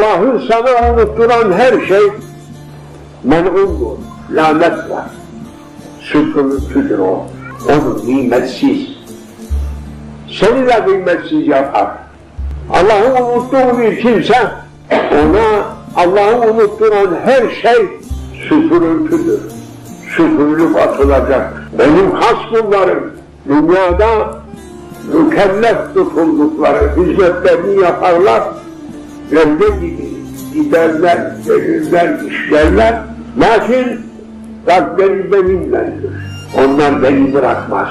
Allah'ı sana unutturan her şey men'undur, lanet var. Süpürüntüdür o. Onu nimetsiz. Seni de kıymetsiz yapar. Allah'ı unuttuğu bir kimse ona Allah'ı unutturan her şey süpürüntüdür. Süpürülüp atılacak. Benim has kullarım dünyada mükellef tutuldukları hizmetlerini yaparlar. Gibi giderler, gelirler, işlerler. Lakin kalpleri benimledir. Onlar beni bırakmaz.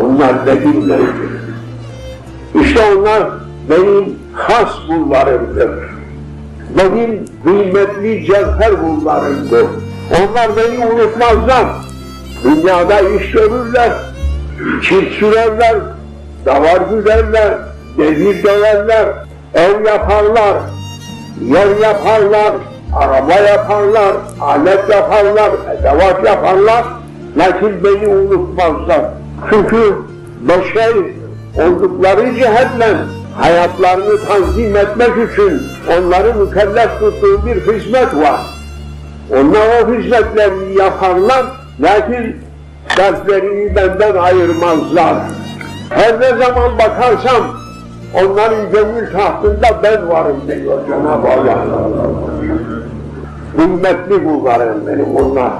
Onlar benimledir. İşte onlar benim has kullarımdır. Benim kıymetli cevher kullarımdır. Onlar beni unutmazlar. Dünyada iş görürler, çift sürerler, davar güderler, devir döverler, ev yaparlar, yer yaparlar, araba yaparlar, alet yaparlar, edevat yaparlar. Lakin beni unutmazlar. Çünkü beşer oldukları cihetle hayatlarını tanzim etmek için onları mükellef tuttuğu bir hizmet var. Onlar o hizmetlerini yaparlar, lakin dertlerini benden ayırmazlar. Her ne zaman bakarsam onların gönül tahtında ben varım diyor Cenab-ı Allah. Kıymetli kullarım benim onlar.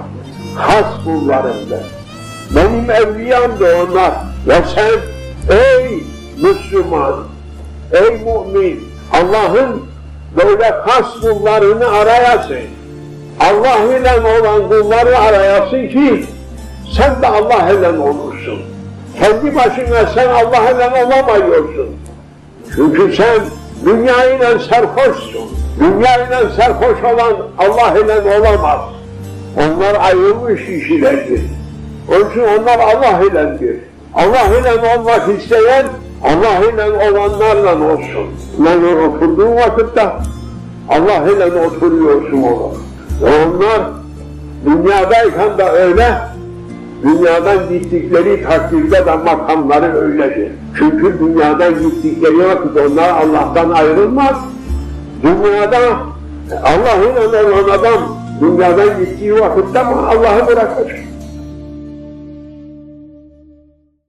Has kullarımdır. Benim evliyam da onlar. Ve sen ey Müslüman, ey mümin, Allah'ın böyle has kullarını arayasın. Allah ile olan kulları arayasın ki sen de Allah ile olursun. Kendi başına sen Allah ile olamıyorsun. Çünkü sen dünya ile serhoşsun. Dünya ile serhoş olan Allah ile olamaz. Onlar ayrılmış kişilerdir. Onun için onlar Allah iledir. Allah ile olmak isteyen Allah ile olanlarla olsun. Yani oturduğun vakitte Allah ile oturuyorsun onu. Ve onlar dünyadayken de öyle, dünyadan gittikleri takdirde de makamları öyledir. Çünkü dünyadan gittikleri vakit onlar Allah'tan ayrılmaz. Dünyada Allah ile olan adam dünyadan gittiği vakitte Allah'ı bırakır.